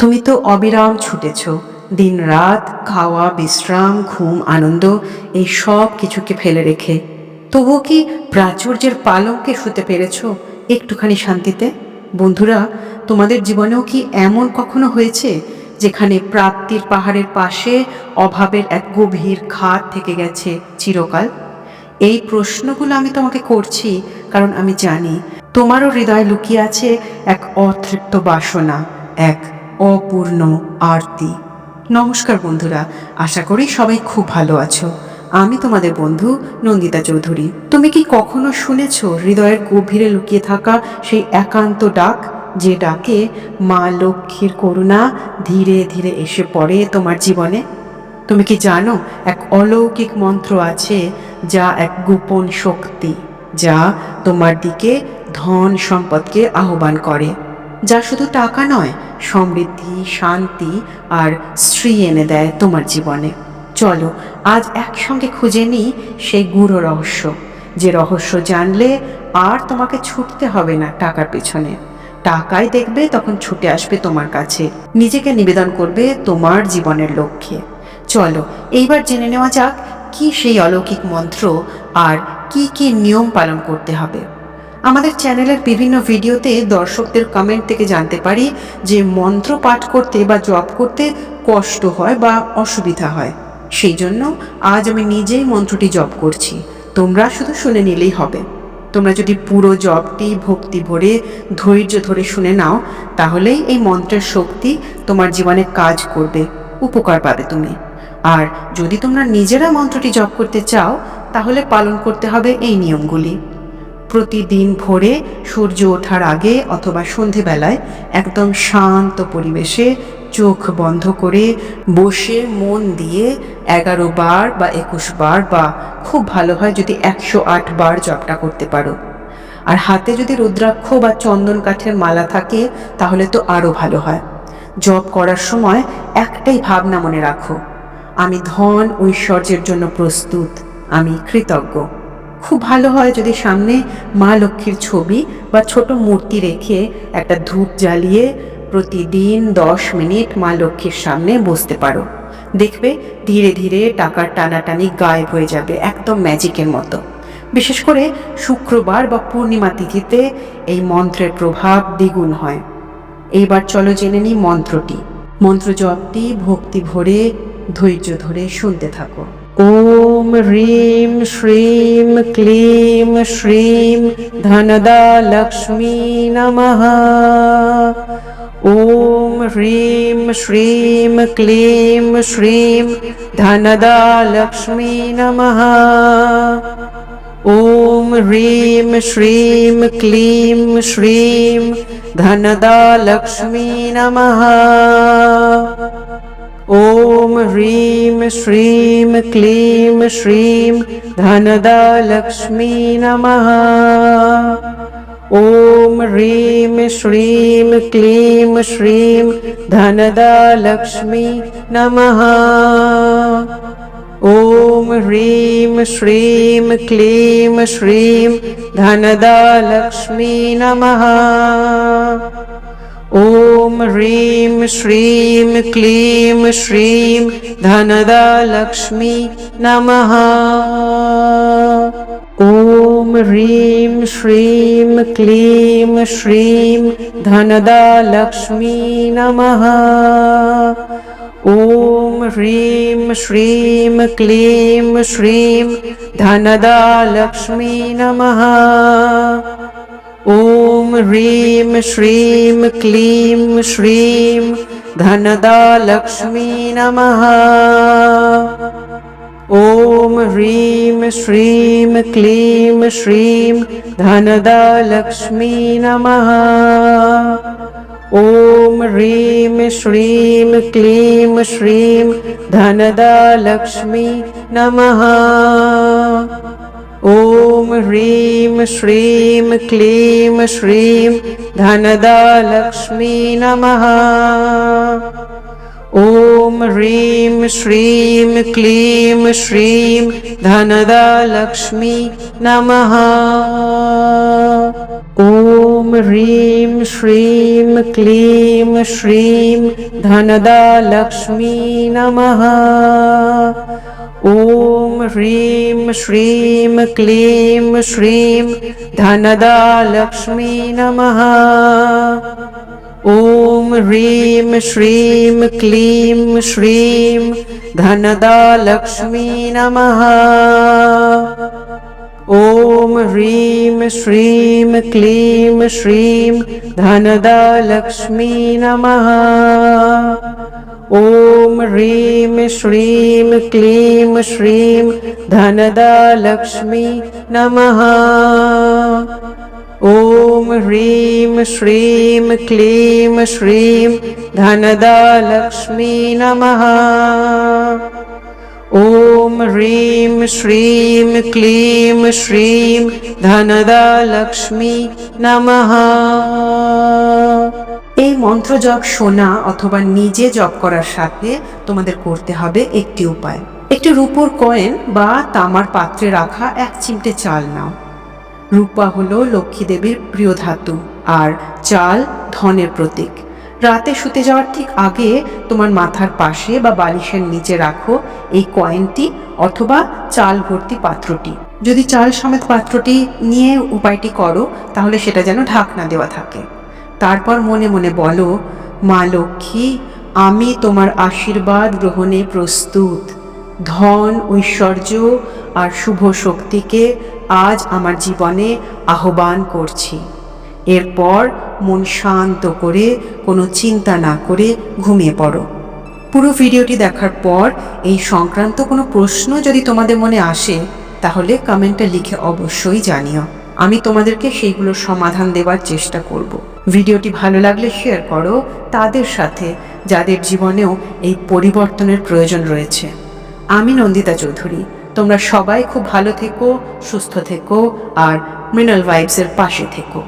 তুমি তো অবিরাম ছুটেছ। দিন রাত খাওয়া, বিশ্রাম, ঘুম, আনন্দ, এই সব কিছুকে ফেলে রেখে। তবুও কি প্রাচুর্যের পালঙ্কে শুতে পেরেছ একটুখানি শান্তিতে? বন্ধুরা, তোমাদের জীবনেও কি এমন কখনো হয়েছে যেখানে প্রাপ্তির পাহাড়ের পাশে অভাবের এক গভীর খাত থেকে গেছে চিরকাল? এই প্রশ্নগুলো আমি তোমাকে করছি কারণ আমি জানি তোমারও হৃদয় লুকিয়ে আছে এক অতৃপ্ত বাসনা, এক অপূর্ণ আরতি। নমস্কার বন্ধুরা, আশা করি সবাই খুব ভালো আছো। আমি তোমাদের বন্ধু নন্দিতা চৌধুরী। তুমি কি কখনো শুনেছ হৃদয়ের গভীরে লুকিয়ে থাকা সেই একান্ত ডাক, যে ডাকে মা লক্ষ্মীর করুণা ধীরে ধীরে এসে পড়ে তোমার জীবনে? তুমি কি জানো এক অলৌকিক মন্ত্র আছে যা এক গোপন শক্তি, যা তোমার দিকে ধন সম্পদকে আহ্বান করে? যা শুধু টাকা নয় সমৃদ্ধি, শান্তি আর শ্রী এনে দেয় তোমার জীবনে। চলো, আজ একসঙ্গে খুঁজে নিই সেই গূঢ় রহস্য। যে রহস্য জানলে আর তোমাকে ছুটতে হবে না টাকার পেছনে। টাকাই দেখবে, তখন ছুটে আসবে তোমার কাছে। নিজেকে নিবেদন করবে তোমার জীবনের লক্ষ্যে। চলো, এইবার জেনে নেওয়া যাক কি সেই অলৌকিক মন্ত্র আর কি কি নিয়ম পালন করতে হবে। আমাদের চ্যানেলের বিভিন্ন ভিডিওতে দর্শকদের কমেন্ট থেকে জানতে পারি যে মন্ত্র পাঠ করতে বা জপ করতে কষ্ট হয় বা অসুবিধা হয়। সেই জন্য আজ আমি নিজেই মন্ত্রটি জপ করছি। তোমরা শুধু শুনে নিলেই হবে। তোমরা যদি পুরো জপটি ভক্তি ভরে, ধৈর্য ধরে শুনে নাও, তাহলেই এই মন্ত্রের শক্তি তোমার জীবনে কাজ করবে, উপকার পাবে তুমি। আর যদি তোমরা নিজেরা মন্ত্রটি জপ করতে চাও, তাহলে পালন করতে হবে এই নিয়মগুলি। প্রতিদিন ভোরে সূর্য ওঠার আগে অথবা সন্ধেবেলায় একদম শান্ত পরিবেশে চোখ বন্ধ করে বসে মন দিয়ে এগারো বার বা একুশ বার বা খুব ভালো হয় যদি একশো আট বার জপটা করতে পারো। আর হাতে যদি রুদ্রাক্ষ বা চন্দন কাঠের মালা থাকে, তাহলে তো আরও ভালো হয়। জপ করার সময় একটাই ভাবনা মনে রাখো। আমি ধন ঐশ্বর্যের জন্য প্রস্তুত, আমি কৃতজ্ঞ। খুব ভালো হয় যদি সামনে মা লক্ষ্মীর ছবি বা ছোট মূর্তি রেখে একটা ধূপ জ্বালিয়ে প্রতিদিন দশ মিনিট মা লক্ষ্মীর সামনে বসতে পারো। দেখবে ধীরে ধীরে টাকার টানাটানি গায়েব হয়ে যাবে একদম ম্যাজিকের মতো। বিশেষ করে শুক্রবার বা পূর্ণিমা তিথিতে এই মন্ত্রের প্রভাব দ্বিগুণ হয়। এইবার চলো জেনে নিই মন্ত্রটি। মন্ত্র জপটি ভক্তি ভরে, ধৈর্য ধরে শুনতে থাকো। ॐ ह्रीं श्रीं क्लीं श्रीं धनदा लक्ष्मी नमः। ॐ ह्रीं श्रीं क्लीं श्रीं धनदा लक्ष्मी नमः। ॐ ह्रीं श्रीं क्लीं श्रीं धनदा लक्ष्मी नमः। ઓમ હ્રીમ શ્રીમ ક્લીમ શ્રીમ ધનદા લક્ષ્મી નમઃ ઓમ હ્રીમ શ્રીમ ક્લીમ શ્રીમ ધનદા લક્ષ્મી નમઃ ઓમ હ્રીમ શ્રીમ ક્લીમ શ્રીમ ધનદા લક્ષ્મી નમઃ ॐ ह्रीं श्रीं क्लीं श्रीं धनदा लक्ष्मी नमः। ॐ ह्रीं श्रीं क्लीं श्रीं धनदा लक्ष्मी नमः। ॐ ह्रीं श्रीं क्लीं श्रीं धनदा लक्ष्मी नमः। ॐ ह्रीं श्रीं क्लीं श्रीं धनदा लक्ष्मी नमः ॐ ह्रीं श्रीं क्लीं श्रीं धनदा लक्ष्मी नमः ॐ ह्रीं श्रीं क्लीं श्रीं धनदा लक्ष्मी नमः ॐ ह्रीं, श्रीं, क्लीं, श्रीं धनदा लक्ष्मी नमः। ॐ ह्रीं, श्रीं, क्लीं, श्रीं धनदा लक्ष्मी नमः। ॐ ह्रीं, श्रीं, क्लीं, श्रीं धनदा लक्ष्मी नमः। ॐ ह्रीं श्रीं क्लीं श्रीं धनदा लक्ष्मी नमः। ॐ ह्रीं श्रीं क्लीं श्रीं धनदा लक्ष्मी नमः ॐ ह्रीं श्रीं क्लीं श्रीं धनदा लक्ष्मी नमः। ॐ ह्रीं श्रीं क्लीं श्रीं धनदा लक्ष्मी नमः। ॐ ह्रीं श्रीं क्लीं श्रीं धनदा लक्ष्मी नमः। ॐ ह्रीं श्रीं क्लीं श्रीं धनदा लक्ष्मी নমঃ এই মন্ত্র জপ শোনা অথবা নিজে জপ করার সাথে তোমাদের করতে হবে একটি উপায় একটি রূপোর কয়েন বা তামার পাত্রে রাখা এক চিমটে চাল নাও রূপা হলো লক্ষ্মী দেবীর প্রিয় ধাতু আর চাল ধনের প্রতীক রাতে শুতে যাওয়ার ঠিক আগে তোমার মাথার পাশে বা বালিশের নিচে রাখো এই কয়েনটি অথবা চাল ভর্তি পাত্রটি। যদি চাল সমেত পাত্রটি নিয়ে উপায়টি করো, তাহলে সেটা যেন ঢাকনা দেওয়া থাকে। তারপর মনে মনে বলো, মা লক্ষ্মী, আমি তোমার আশীর্বাদ গ্রহণে প্রস্তুত। ধন, ঐশ্বর্য আর শুভ শক্তিকে আজ আমার জীবনে আহ্বান করছি। এরপর মন শান্ত করে, কোনো চিন্তা না করে ঘুমিয়ে পড়ো। পুরো ভিডিওটি দেখার পর এই সংক্রান্ত কোনো প্রশ্ন যদি তোমাদের মনে আসে, তাহলে কমেন্টে লিখে অবশ্যই জানিও। আমি তোমাদেরকে সেইগুলোর সমাধান দেওয়ার চেষ্টা করব। ভিডিওটি ভালো লাগলে শেয়ার করো, তাদের সাথে যাদের জীবনেও এই পরিবর্তনের প্রয়োজন রয়েছে। আমি নন্দিতা চৌধুরী। তোমরা সবাই খুব ভালো থেকো, সুস্থ থেকো, আর মৃণাল ভাইবসের পাশে থেকো।